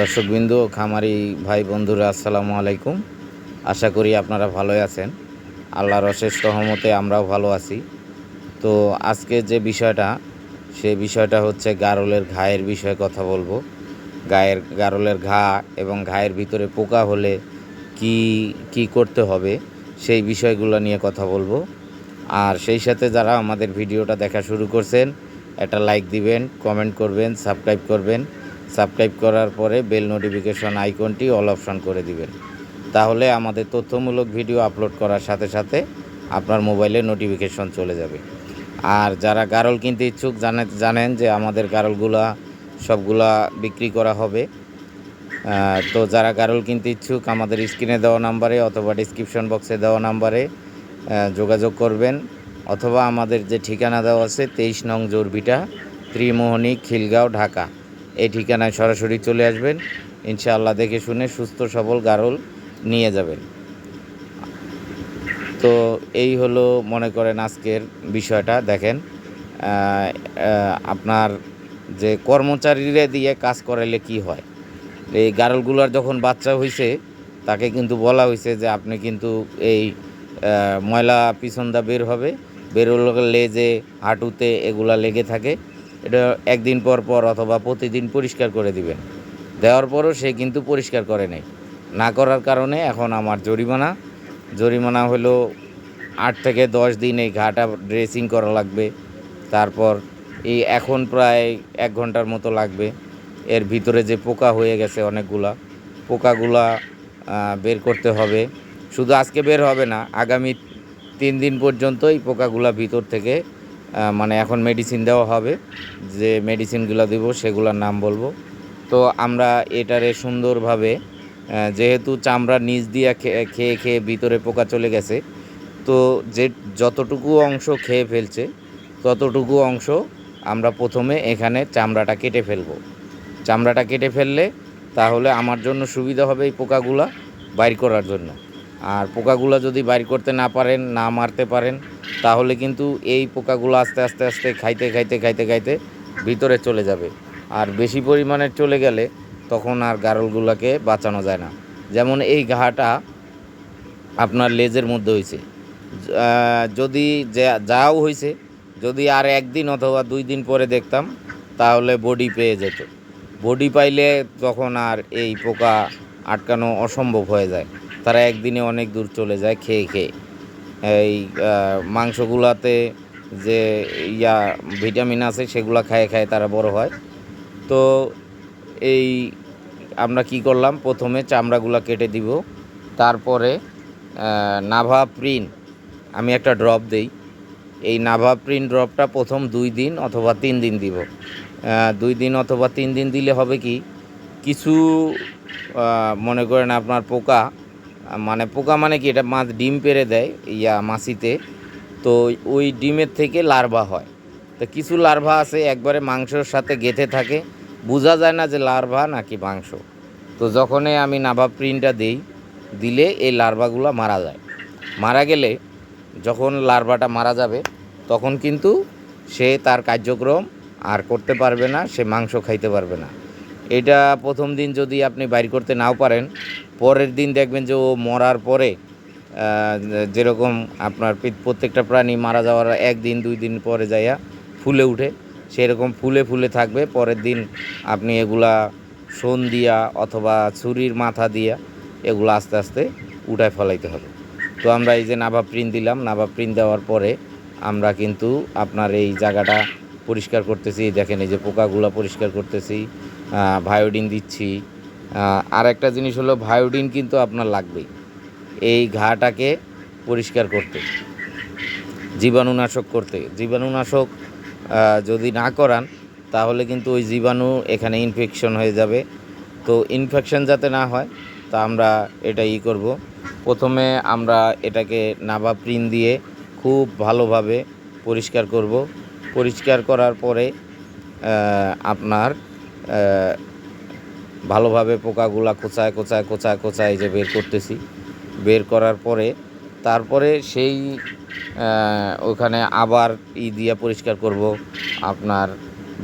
দর্শকবৃন্দ, খামারি ভাই বন্ধুরা, আসসালামু আলাইকুম। আশা করি আপনারা ভালোই আছেন। আল্লাহর অশেষ রহমতে আমরাও ভালো আছি। তো আজকে যে বিষয়টা, সে বিষয়টা হচ্ছে গারলের ঘায়ের বিষয়ে কথা বলব। গায়ের, গারলের ঘা এবং ঘায়ের ভিতরে পোকা হলে কি কি করতে হবে, সেই বিষয়গুলো নিয়ে কথা বলব। আর সেই সাথে যারা আমাদের ভিডিওটা দেখা শুরু করছেন, একটা লাইক দিবেন, কমেন্ট করবেন, সাবস্ক্রাইব করবেন। সাবস্ক্রাইব করার পরে বেল নোটিফিকেশন আইকনটি অল অপশন করে দিবেন। তাহলে আমাদের তথ্যমূলক ভিডিও আপলোড করার সাথে সাথে আপনার মোবাইলে নোটিফিকেশন চলে যাবে। আর যারা গারল কিনতে ইচ্ছুক জানে জানেন যে আমাদের গারলগুলা সবগুলা বিক্রি করা হবে। তো যারা গারল কিনতে ইচ্ছুক, আমাদের স্ক্রিনে দেওয়া নাম্বারে অথবা ডিসক্রিপশন বক্সে দেওয়া নাম্বারে যোগাযোগ করবেন। অথবা আমাদের যে ঠিকানা দেওয়া আছে, তেইশ নং জোরবিটা ত্রিমোহনী খিলগাঁও, ঢাকা। এই ঠিকানায় সরাসরি চলে আসবেন। ইনশাআল্লাহ দেখে শুনে সুস্থ, সবল, গারল নিয়ে যাবেন। তো এই হলো মনে করেন আজকের বিষয়টা, দেখেন আপনার যে কর্মচারীরা দিয়ে কাজ করাইলে কি হয়? এই গারলগুলোর যখন বাচ্চা হয়েছে তাকে কিন্তু বলা হয়েছে যে আপনি কিন্তু এই ময়লা পিছনদা বের হবে। বের হলে লেজে হাঁটুতে এগুলা লেগে থাকে। এটা একদিন পর পর অথবা প্রতিদিন পরিষ্কার করে দিবেন। দেওয়ার পরও সে কিন্তু পরিষ্কার করে নাই। না করার কারণে এখন আমার জরিমানা। জরিমানা হলো আট থেকে দশ দিন এই ঘাটা ড্রেসিং করা লাগবে। তারপর এই এখন প্রায় এক ঘণ্টার মতো লাগবে। এর ভিতরে যে পোকা হয়ে গেছে অনেকগুলা, পোকাগুলা বের করতে হবে। শুধু আজকে বের হবে না, আগামী তিন দিন পর্যন্ত এই পোকাগুলা ভিতর থেকে মানে এখন মেডিসিন দেওয়া হবে। যে মেডিসিনগুলো দেবো, সেগুলোর নাম বলব। তো আমরা এটারে সুন্দরভাবে যেহেতু চামড়া নিচ দিয়ে খেয়ে খেয়ে ভিতরে পোকা চলে গেছে, তো যে যতটুকু অংশ খেয়ে ফেলছে, ততটুকু অংশ আমরা প্রথমে এখানে চামড়াটা কেটে ফেলব। চামড়াটা কেটে ফেললে তাহলে আমার জন্য সুবিধা হবে এই পোকাগুলা বাইর করার জন্য। আর পোকাগুলো যদি বাইর করতে না পারেন, না মারতে পারেন তাহলে কিন্তু এই পোকাগুলো আস্তে আস্তে আস্তে খাইতে খাইতে খাইতে খাইতে ভিতরে চলে যাবে। আর বেশি পরিমাণে চলে গেলে তখন আর গারলগুলোকে বাঁচানো যায় না। যেমন এই ঘাটা আপনার লেজের মধ্যে হয়েছে যদি যাও হয়েছে যদি আর একদিন অথবা দুই দিন পরে দেখতাম, তাহলে বডি পেয়ে যেত। বডি পাইলে তখন আর এই পোকা আটকানো অসম্ভব হয়ে যায়। তারা একদিনে অনেক দূর চলে যায় খেয়ে খেয়ে। এই মাংসগুলাতে যে ইয়া ভিটামিন আছে, সেগুলো খায় খায় তারা বড় হয়। তো এই আমরা কি করলাম? প্রথমে চামড়াগুলা কেটে দিব। তারপরে নাভা প্রিন আমি একটা ড্রপ দেই। এই নাভা প্রিন ড্রপটা প্রথম দুই দিন অথবা তিন দিন দিব। দুই দিন অথবা তিন দিন দিলে হবে কি? কিছু মনে করেন আপনার পোকা মানে পোকা মানে কি, এটা মাছ ডিম পেড়ে দেয়, ইয়া মাছিতে। তো ওই ডিমের থেকে লার্ভা হয়। তো কিছু লার্ভা আছে, একবারে মাংসর সাথে গেঁথে থাকে। বোঝা যায় না যে লার্ভা নাকি মাংস। তো যখনই আমি নাভা প্রিন্টটা দিই, দিলে এই লার্ভাগুলো মারা যায়। মারা গেলে যখন লার্ভাটা মারা যাবে, তখন কিন্তু সে তার কার্যক্রম আর করতে পারবে না, সে মাংস খাইতে পারবে না। এটা প্রথম দিন যদি আপনি বাইর করতে নাও পারেন পরের দিন দেখবেন যে ও মরার পরে যেরকম আপনার প্রত্যেকটা প্রাণী মারা যাওয়ার একদিন, দুই দিন পরে যাইয়া ফুলে উঠে, সেরকম ফুলে ফুলে থাকবে। পরের দিন আপনি এগুলা সোন দিয়া অথবা ছুরির মাথা দিয়া এগুলো আস্তে আস্তে উঠায় ফেলাইতে হবে। তো আমরা এই যে নাভা প্রিন্ট দিলাম নাভা প্রিন্ট দেওয়ার পরে আমরা কিন্তু আপনার এই জায়গাটা পরিষ্কার করতেছি। দেখেন এই যে পোকাগুলো পরিষ্কার করতেছি ভায়োডিন দিচ্ছি আর একটা জিনিস হলো ভায়োডিন কিন্তু আপনার লাগবেই। এই ঘাটাকে পরিষ্কার করতে, জীবাণুনাশক করতে। জীবাণুনাশক যদি না করান, তাহলে কিন্তু ওই জীবাণু এখানে ইনফেকশন হয়ে যাবে। তো ইনফেকশন যাতে না হয়, তা আমরা এটা ই করব। প্রথমে আমরা এটাকে নাভা প্রিন দিয়ে খুব ভালোভাবে পরিষ্কার করব। পরিষ্কার করার পরে আপনার ভালোভাবে পোকাগুলা কোচায় কোচায় কোচায় কোচায় যে বের করতেছি। বের করার পরে, তারপরে সেই ওখানে আবার ই দিয়া পরিষ্কার করব। আপনার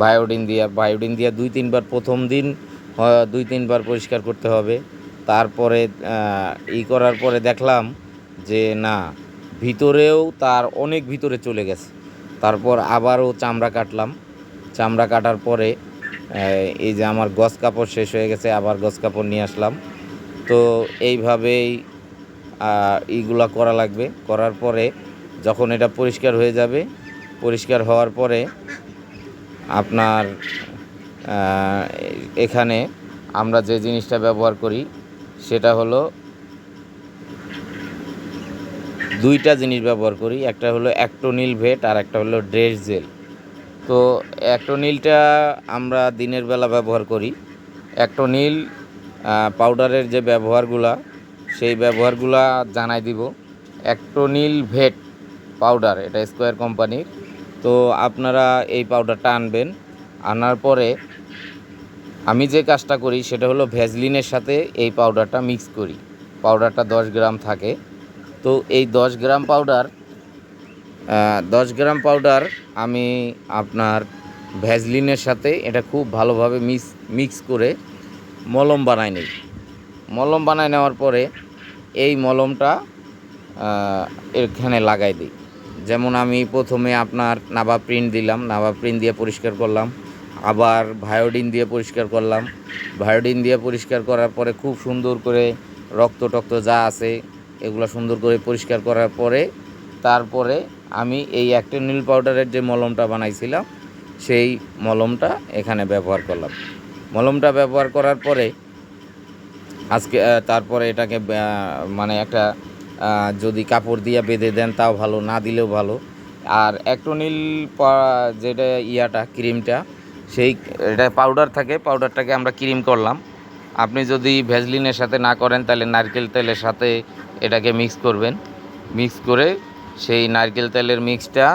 বায়োডিন দিয়া বায়োডিন দিয়া দুই, তিনবার প্রথম দিন দুই, তিনবার পরিষ্কার করতে হবে। তারপরে ই করার পরে দেখলাম যে না, ভিতরেও তার অনেক ভিতরে চলে গেছে। তারপর আবারও চামড়া কাটলাম। চামড়া কাটার পরে এই যে আমার গস কাপড় শেষ হয়ে গেছে, আবার গস কাপড় নিয়ে আসলাম। তো এইভাবেই এইগুলা করা লাগবে। করার পরে যখন এটা পরিষ্কার হয়ে যাবে, পরিষ্কার হওয়ার পরে আপনার এখানে আমরা যে জিনিসটা ব্যবহার করি, সেটা হলো দুইটা জিনিস ব্যবহার করি। একটা হলো অ্যাক্টোনিল ভেট, আর একটা হলো ড্রেস জেল। তো অ্যাক্টোনিলটা আমরা দিনের বেলা ব্যবহার করি। অ্যাক্টোনিল পাউডারের যে ব্যবহারগুলা, সেই ব্যবহারগুলা জানাই দিব। অ্যাক্টোনিল ভেট পাউডার এটা স্কোয়ার কোম্পানির তো আপনারা এই পাউডারটা আনবেন। আনার পরে আমি যে কাজটা করি, সেটা হলো ভ্যাজলিনের সাথে এই পাউডারটা মিক্স করি। পাউডারটা দশ গ্রাম থাকে। তো এই দশ গ্রাম পাউডার দশ গ্রাম পাউডার আমি আপনার ভ্যাজলিনের সাথে এটা খুব ভালোভাবে মিক্স মিক্স করে মলম বানাই নিই। মলম বানাই নেওয়ার পরে এই মলমটা এখানে লাগাই দিই। যেমন আমি প্রথমে আপনার নাভা প্রিন্ট দিলাম নাভা প্রিন্ট দিয়ে পরিষ্কার করলাম, আবার ভায়োডিন দিয়ে পরিষ্কার করলাম। ভায়োডিন দিয়ে পরিষ্কার করার পরে খুব সুন্দর করে রক্ত টক্ত যা আছে, এগুলো সুন্দর করে পরিষ্কার করার পরে, তারপরে আমি এই অ্যাক্টেনিল পাউডারের যে মলমটা বানাইছিলাম, সেই মলমটা এখানে ব্যবহার করলাম। মলমটা ব্যবহার করার পরে, আজকে তারপরে এটাকে মানে একটা যদি কাপড় দিয়ে বেঁধে দেন, তাও ভালো, না দিলেও ভালো। আর অ্যাক্টোনিল যেটা ইয়াটা, ক্রিমটা, সেই, এটা পাউডার থাকে পাউডারটাকে আমরা ক্রিম করলাম। আপনি যদি ভেজলিনের সাথে না করেন, তাহলে নারকেল তেলের সাথে এটাকে মিক্স করবেন। মিক্স করে সেই নারকেল তেলের মিক্সটা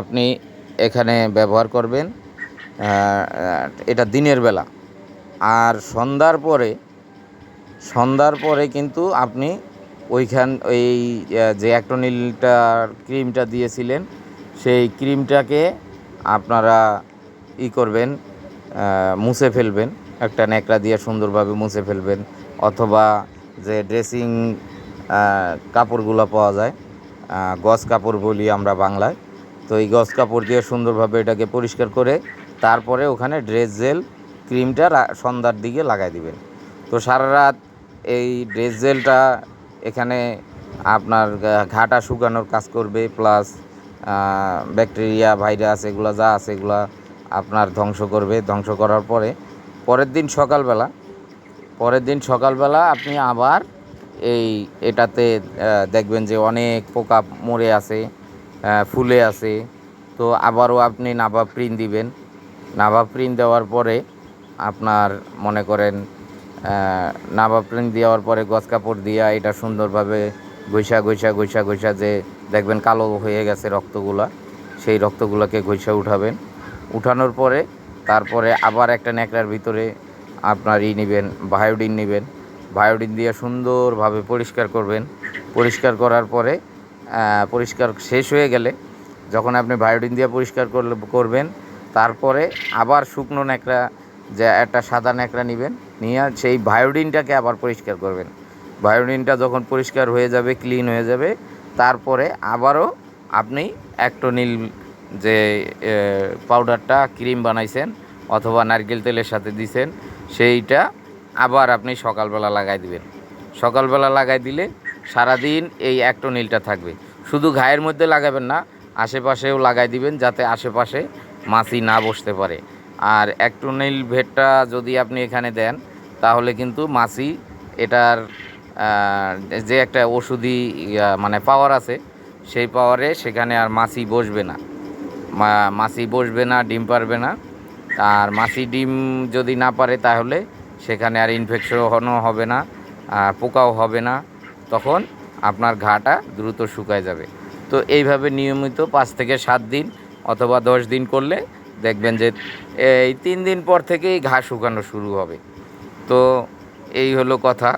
আপনি এখানে ব্যবহার করবেন এটা দিনের বেলা। আর সন্ধ্যার পরে সন্ধ্যার পরে কিন্তু আপনি ওইখান ওই যে অ্যাক্টোনিলটার ক্রিমটা দিয়েছিলেন, সেই ক্রিমটাকে আপনারা ই করবেন মুছে ফেলবেন। একটা ন্যাকড়া দিয়ে সুন্দরভাবে মুছে ফেলবেন, অথবা যে ড্রেসিং কাপড়গুলো পাওয়া যায় গজ কাপড় বলি আমরা বাংলায়। তো এই গজ কাপড় দিয়ে সুন্দরভাবে এটাকে পরিষ্কার করে তারপরে ওখানে ড্রেস জেল, ক্রিমটা সন্ধ্যার দিকে লাগাই দিবেন। তো সারা রাত এই ড্রেস জেলটা এখানে আপনার ঘাটা শুকানোর কাজ করবে, প্লাস ব্যাকটেরিয়া, ভাইরাস, এগুলো যা আছে এগুলো আপনার ধ্বংস করবে। ধ্বংস করার পরে, পরের দিন সকালবেলা, পরের দিন সকালবেলা আপনি আবার এই এটাতে দেখবেন যে অনেক পোকা মরে আছে ফুলে আছে। তো আবারও আপনি নাভা প্রিন্ট দিবেন। নাভা প্রিন্ট দেওয়ার পরে আপনার মনে করেন নাভা প্রিন্ট দেওয়ার পরে গজ কাপড় দিয়া এটা সুন্দরভাবে ঘষা ঘষা ঘষা ঘষা যে দেখবেন কালো হয়ে গেছে রক্তগুলা, সেই রক্তগুলোকে ঘষা উঠাবেন। উঠানোর পরে তারপরে আবার একটা ন্যাকড়ার ভিতরে আপনার ই নেবেন, বায়োডিন নেবেন। বায়োডিন দিয়ে সুন্দরভাবে পরিষ্কার করবেন। পরিষ্কার করার পরে পরিষ্কার শেষ হয়ে গেলে যখন আপনি বায়োডিন দিয়ে পরিষ্কার করলে, করবেন, তারপরে আবার শুকনো ন্যাকড়া, যে একটা সাদা ন্যাকড়া নেবেন, নিয়ে সেই বায়োডিনটাকে আবার পরিষ্কার করবেন। বায়োডিনটা যখন পরিষ্কার হয়ে যাবে, ক্লিন হয়ে যাবে, তারপরে আবারও আপনি অ্যাক্টোনিল যে পাউডারটা ক্রিম বানাইছেন অথবা নারকেল তেলের সাথে দিছেন, সেইটা আবার আপনি সকালবেলা লাগাই দিবেন। সকালবেলা লাগাই দিলে সারাদিন এই অ্যাক্টোনিলটা থাকবে। শুধু ঘায়ের মধ্যে লাগাবেন না, আশেপাশেও লাগাই দিবেন যাতে আশেপাশে মাছি না বসতে পারে। আর অ্যাক্টোনিল ভেটটা যদি আপনি এখানে দেন, তাহলে কিন্তু মাছি এটার যে একটা ওষুধি মানে পাওয়ার আছে, সেই পাওয়ারে সেখানে আর মাছি বসবে না। মাছি বসবে না, ডিম পারবে না। আর মাছি ডিম যদি না পারে তাহলে সেখানে আর ইনফেকশনও হবে না পোকাও হবে না। তখন আপনার ঘাটা দ্রুত শুকায় যাবে। তো এইভাবে নিয়মিত পাঁচ থেকে সাত দিন অথবা দশ দিন করলে দেখবেন যে এই তিন দিন পর থেকেই ঘা শুকানো শুরু হবে। তো এই হলো কথা।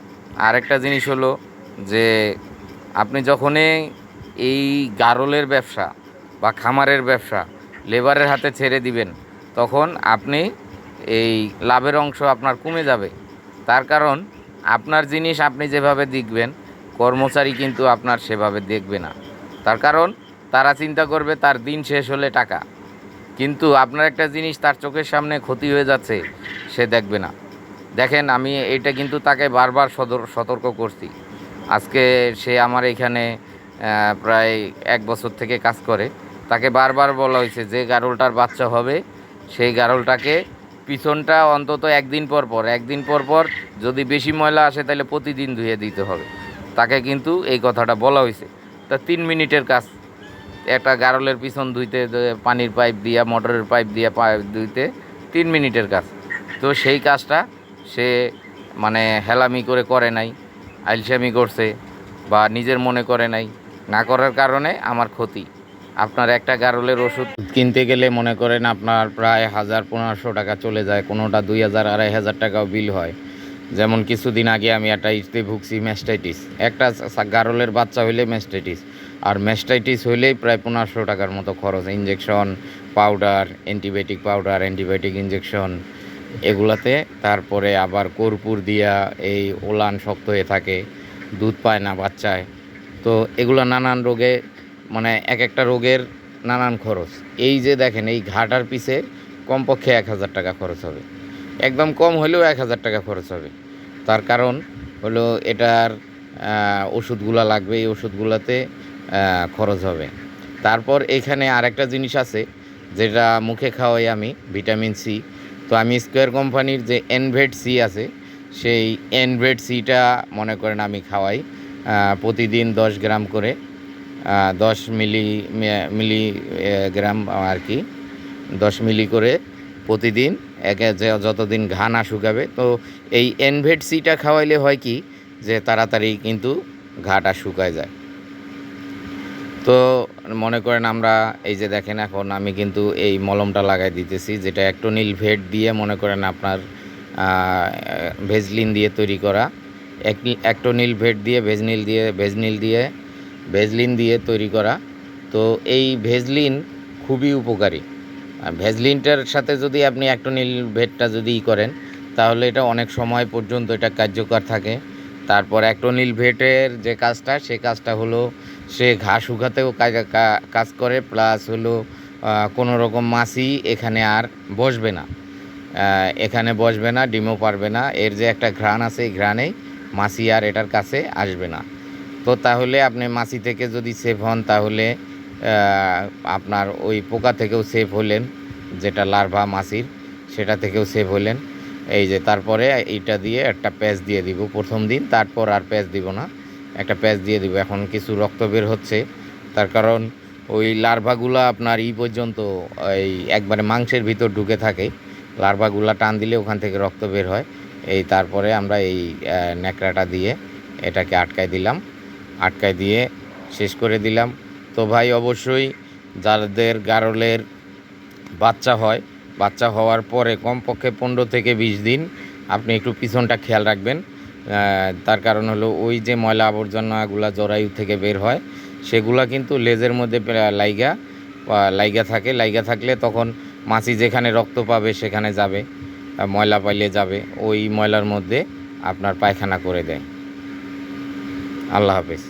আরেকটা জিনিস হলো যে আপনি যখনই এই গারলের ব্যবসা বা খামারের ব্যবসা, লেবারের হাতে ছেড়ে দিবেন, তখন আপনি এই লাভের অংশ আপনার কমে যাবে। তার কারণ, আপনার জিনিস আপনি যেভাবে দেখবেন, কর্মচারী কিন্তু আপনার সেভাবে দেখবে না। তার কারণ, তারা চিন্তা করবে তার দিন শেষ হলে টাকা। কিন্তু আপনার একটা জিনিস তার চোখের সামনে ক্ষতি হয়ে যাচ্ছে, সে দেখবে না। দেখেন, আমি এটা কিন্তু তাকে বারবার সদর, সতর্ক করছি। আজকে সে আমার এখানে প্রায় এক বছর থেকে কাজ করে। তাকে বারবার বলা হয়েছে, যে গারলটার বাচ্চা হবে, সেই গারলটাকে পিছনটা অন্তত একদিন পর পর, একদিন পর পর যদি বেশি ময়লা আসে তাহলে প্রতিদিন ধুয়ে দিতে হবে। তাকে কিন্তু এই কথাটা বলা হয়েছে। তা তিন মিনিটের কাজ। একটা গারলের পিছন ধুইতে পানির পাইপ দিয়া, মোটরের পাইপ দিয়া পাইপ ধুইতে তিন মিনিটের কাজ। তো সেই কাজটা সে মানে হেলামি করে করে নাই আইলসামি করছে বা নিজের মনে করে নাই। না করার কারণে আমার ক্ষতি। আপনার একটা গারলের ওষুধ কিনতে গেলে মনে করেন আপনার প্রায় হাজার পনেরোশো টাকা চলে যায়, কোনোটা দুই হাজার, আড়াই হাজার টাকাও বিল হয়। যেমন কিছুদিন আগে আমি একটা ইস্তে ভুগছি ম্যাস্টাইটিস একটা গারলের বাচ্চা হইলে ম্যাস্টাইটিস আর ম্যাস্টাইটিস হইলেই প্রায় পনেরোশো টাকার মতো খরচ। Injection powder antibiotic powder antibiotic injection এগুলাতে। তারপরে আবার কর্পূর দিয়া এই ওলান শক্ত হয়ে থাকে, দুধ পায় না বাচ্চায়। তো এগুলো নানান রোগে মানে এক একটা রোগের নানান খরচ। এই যে দেখেন, এই ঘাটার পিছে কমপক্ষে এক হাজার টাকা খরচ হবে। একদম কম হলেও এক হাজার টাকা খরচ হবে। তার কারণ হলো এটার ওষুধগুলা লাগবে, এই ওষুধগুলোতে খরচ হবে। তারপর এখানে আরেকটা জিনিস আছে, যেটা মুখে খাওয়াই আমি, ভিটামিন সি। তো আমি স্কোয়ার কোম্পানির যে এনভেট সি আছে, সেই এনভেট সিটা মনে করেন আমি খাওয়াই প্রতিদিন দশ গ্রাম করে। দশ মিলি মিলি গ্রাম আর কি। দশ মিলি করে প্রতিদিন একে যতদিন ঘা না শুকাবে তো এই এনভেট সিটা খাওয়াইলে হয় কি যে তাড়াতাড়ি কিন্তু ঘাটা শুকায় যায়। তো মনে করেন আমরা এই যে দেখেন এখন আমি কিন্তু এই মলমটা লাগাই দিতেছি, যেটা অ্যাক্টোনিল ভেট দিয়ে মনে করেন আপনার ভেজলিন দিয়ে তৈরি করা। অ্যাক্টোনিল ভেট দিয়ে, ভেজনিল দিয়ে ভেজনিল দিয়ে ভেজলিন দিয়ে তৈরি করা। তো এই ভেজলিন খুবই উপকারী। ভেজলিনটার সাথে যদি আপনি অ্যাক্টোনিল ভেটটা যদি ই করেন, তাহলে এটা অনেক সময় পর্যন্ত এটা কার্যকর থাকে। তারপর অ্যাক্টোনিল ভেটের যে কাজটা, সে কাজটা হলো সে ঘাস শুকাতেও কাজ- করে, প্লাস হলো কোনো রকম মাছি এখানে আর বসবে না। এখানে বসবে না, ডিমও পারবে না। এর যে একটা ঘ্রাণ আছে, এই ঘ্রাণেই মাছি আর এটার কাছে আসবে না। তো তাহলে আপনি মাছি থেকে যদি সেভ হন, তাহলে আপনার ওই পোকা থেকেও সেভ হলেন, যেটা লার্ভা মাছির সেটা থেকেও সেভ হলেন। এই যে তারপরে এইটা দিয়ে একটা প্যাচ দিয়ে দিব প্রথম দিন, তারপর আর প্যাচ দিব না। একটা প্যাচ দিয়ে দিব। এখন কিছু রক্ত বের হচ্ছে। তার কারণ ওই লার্ভাগুলা আপনার ই পর্যন্ত, এই একবারে মাংসের ভিতর ঢুকে থাকে। লার্ভাগুলা টান দিলে ওখান থেকে রক্ত বের হয়। এই তারপরে আমরা এই ন্যাকড়াটা দিয়ে এটাকে আটকায় দিলাম। আটকায় দিয়ে শেষ করে দিলাম। তো ভাই, অবশ্যই যাদের গারলের বাচ্চা হয়, বাচ্চা হওয়ার পরে কমপক্ষে পনেরো থেকে বিশ দিন আপনি একটু পিছনটা খেয়াল রাখবেন। তার কারণ হলো ওই যে ময়লা আবর্জনাগুলা জরায়ু থেকে বের হয়, সেগুলা কিন্তু লেজের মধ্যে লাইগা লাইগা থাকে। লাইগা থাকলে তখন মাছি যেখানে রক্ত পাবে সেখানে যাবে ময়লা পাইলে যাবে। ওই ময়লার মধ্যে আপনার পায়খানা করে দেয়। আল্লাহ হাফেজ।